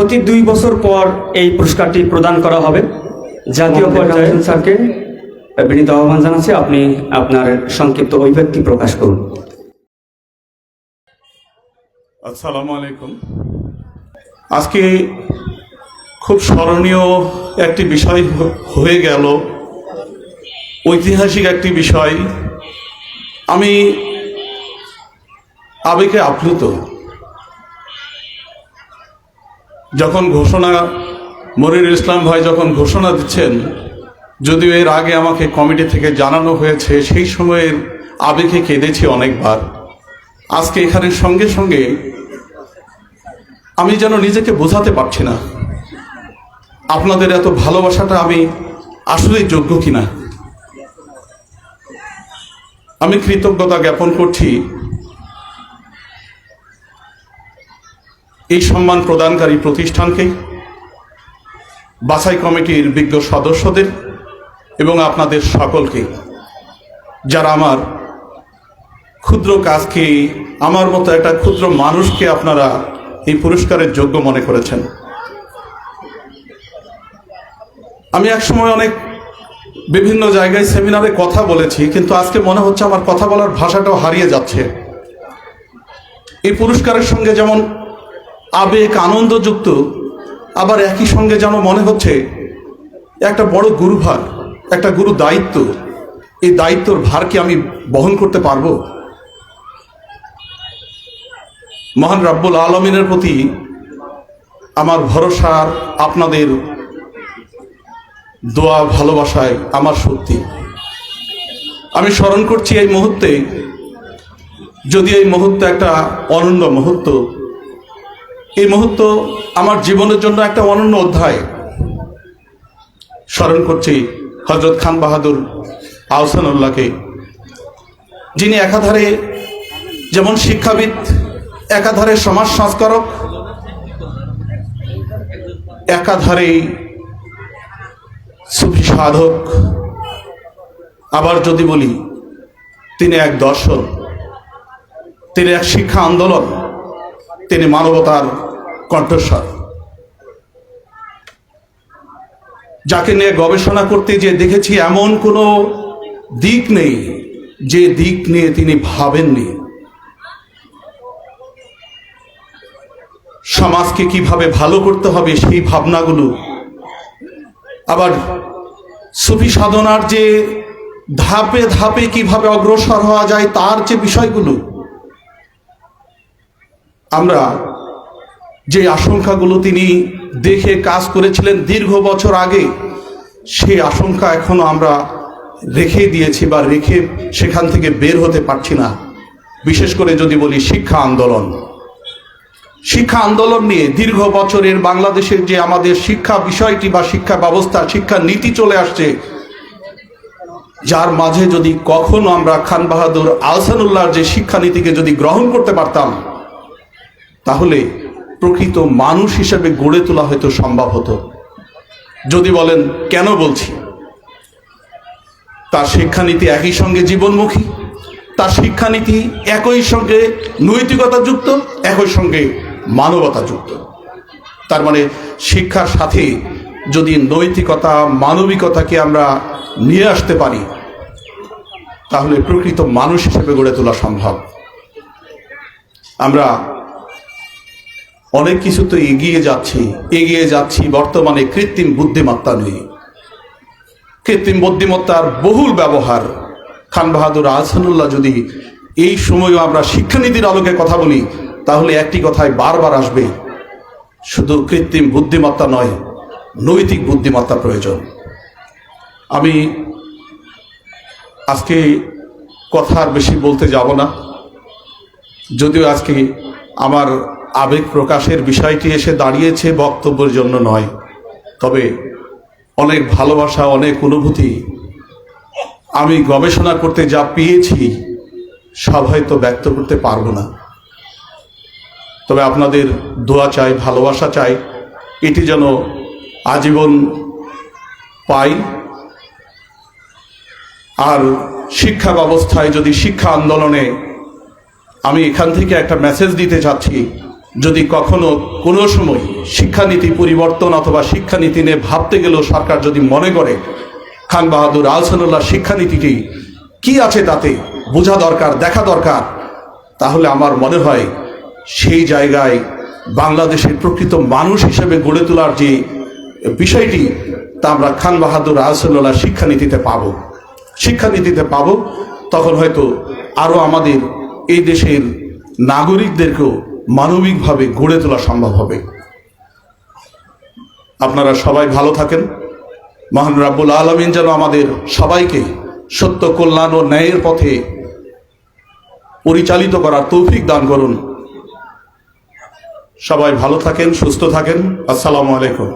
প্রতি দুই বছর পর এই পুরস্কারটি প্রদান করা হবে। জাতীয় পর্যায়ে স্যারকে বিনীত আহ্বান জানাচ্ছি আপনি আপনার সংক্ষিপ্ত অভিব্যক্তি প্রকাশ করুন। আসসালামু আলাইকুম। আজকে খুব স্মরণীয় একটি বিষয় হয়ে গেল। ঐতিহাসিক একটি বিষয়। আমি আবেগে আপ্লুত। যখন ঘোষণা মনিরুল ইসলাম ভাই যখন ঘোষণা দিচ্ছেন, যদিও এর আগে আমাকে কমিটি থেকে জানানো হয়েছে, সেই সময়ের আবেগে কেঁদেছি অনেকবার। আজকে এখানে সঙ্গে সঙ্গে আমি যেন নিজেকে বোঝাতে পারছি না। আপনাদের এত ভালোবাসাটা আমি আসলেই যোগ্য কিনা? আমি কৃতজ্ঞতা জ্ঞাপন করছি এই সম্মান প্রদানকারী প্রতিষ্ঠানকে, বাছাই কমিটির বিজ্ঞ সদস্যদের এবং আপনাদের সকলকে, যারা আমার ক্ষুদ্র কাজকে, আমার মতো একটা ক্ষুদ্র মানুষকে আপনারা এই পুরস্কারের যোগ্য মনে করেছেন। আমি একসময় অনেক বিভিন্ন জায়গায় সেমিনারে কথা বলেছি, কিন্তু আজকে মনে হচ্ছে আমার কথা বলার ভাষাটাও হারিয়ে যাচ্ছে। এই পুরস্কারের সঙ্গে যেমন আবেগ আনন্দযুক্ত, আবার একই সঙ্গে যেন মনে হচ্ছে একটা বড় গুরুভার, একটা গুরু দায়িত্ব। এই দায়িত্বর ভার কি আমি বহন করতে পারব? মহান রাব্বুল আলমিনের প্রতি আমার ভরসার আপনাদের দোয়া, ভালোবাসায় আমার সত্যি আমি স্মরণ করছি এই মুহূর্তে, যদি এই মুহূর্তে একটা অনন্য মুহূর্ত এই মুহূর্ত আমার জীবনের জন্য একটা অনন্য অধ্যায় স্মরণ করছি হজরত খান বাহাদুর আহসানুল্লাহকে, যিনি একাধারে যেমন শিক্ষাবিদ, একাধারে সমাজ সংস্কারক, একাধারে সুফি সাধক। আবার যদি বলি, তিনি এক দর্শন, তিনি এক শিক্ষা আন্দোলন, তিনি মানবতার কণ্ঠস্বর। যাকে নিয়ে গবেষণা করতে যে দেখেছি, এমন কোনো দিক নেই যে দিক নিয়ে তিনি ভাবেননি। সমাজকে কীভাবে ভালো করতে হবে সেই ভাবনাগুলো। আবার সুফি সাধনার যে ধাপে ধাপে কীভাবে অগ্রসর হওয়া যায় তার যে বিষয়গুলো, আমরা যে আশঙ্কাগুলো তিনি দেখে কাজ করেছিলেন দীর্ঘ বছর আগে সেই আশঙ্কা এখনও আমরা রেখে দিয়েছি বা রেখে সেখান থেকে বের হতে পারছি না। বিশেষ করে যদি বলি শিক্ষা আন্দোলন। শিক্ষা আন্দোলন নিয়ে দীর্ঘ বছরের বাংলাদেশের যে আমাদের শিক্ষা বিষয়টি বা শিক্ষা ব্যবস্থা, শিক্ষা নীতি চলে আসছে, যার মাঝে যদি কখনো আমরা খান বাহাদুর আহসানুল্লাহর যে শিক্ষানীতিকে যদি গ্রহণ করতে পারতাম, তাহলে প্রকৃত মানুষ হিসেবে গড়ে তোলা হয়তো সম্ভব হতো। যদি বলেন, কেন বলছি? তার শিক্ষানীতি একই সঙ্গে জীবনমুখী, তার শিক্ষানীতি একই সঙ্গে নৈতিকতা যুক্ত একই সঙ্গে মানবতা যুক্ত তার মানে শিক্ষার সাথে যদি নৈতিকতা, মানবিকতাকে আমরা নিয়ে আসতে পারি, তাহলে প্রকৃত মানুষ হিসেবে গড়ে তোলা সম্ভব। আমরা অনেক কিছু তো এগিয়ে যাচ্ছি এগিয়ে যাচ্ছি বর্তমানে কৃত্রিম বুদ্ধিমত্তা নিয়ে। কৃত্রিম বুদ্ধিমত্তার বহুল ব্যবহার। খান বাহাদুর আহসানুল্লাহ যদি এই সময়ও আমরা শিক্ষানীতির আলোকে কথা বলি, তাহলে একটি কথায় বারবার আসবে, শুধু কৃত্রিম বুদ্ধিমত্তা নয়, নৈতিক বুদ্ধিমত্তা প্রয়োজন। আমি আজকে কথা আর বেশি বলতে যাব না, যদিও আজকে আমার আবেগ প্রকাশের বিষয়টি এসে দাঁড়িয়েছে বক্তব্যের জন্য নয়। তবে অনেক ভালোবাসা, অনেক অনুভূতি আমি গবেষণা করতে যা পেয়েছি, সব হয়তো ব্যক্ত করতে পারব না। তবে আপনাদের দোয়া চাই, ভালোবাসা চাই, এটি যেন আজীবন পাই। আর শিক্ষা ব্যবস্থায় যদি শিক্ষা আন্দোলনে আমি এখান থেকে একটা মেসেজ দিতে চাচ্ছি যদি কখনো কোনো সময় শিক্ষানীতি পরিবর্তন অথবা শিক্ষানীতি নিয়ে ভাবতে গেলেও সরকার যদি মনে করে, খান বাহাদুর, আলসানুল্লাহ, শিক্ষানীতিটি কি আছে তাতে? বোঝা দরকার, দেখা দরকার। তাহলে আমার মনে হয় সেই জায়গায় বাংলাদেশের প্রকৃত মানুষ হিসেবে গড়ে তোলার যে বিষয়টি, তা আমরা খান বাহাদুর আহসানুল্লাহ শিক্ষানীতিতে পাব। শিক্ষানীতিতে পাব, তখন হয়তো আরও আমাদের এই দেশের নাগরিকদেরকেও মানবিকভাবে গড়ে তোলা সম্ভব হবে। আপনারা সবাই ভালো থাকেন। মহান রাব্বুল আলমিন যেন আমাদের সবাইকে সত্য কল্যাণ ও ন্যায়ের পথে পরিচালিত করার তৌফিক দান করুন। সবাই ভালো থাকেন, সুস্থ থাকেন। আসসালামু আলাইকুম।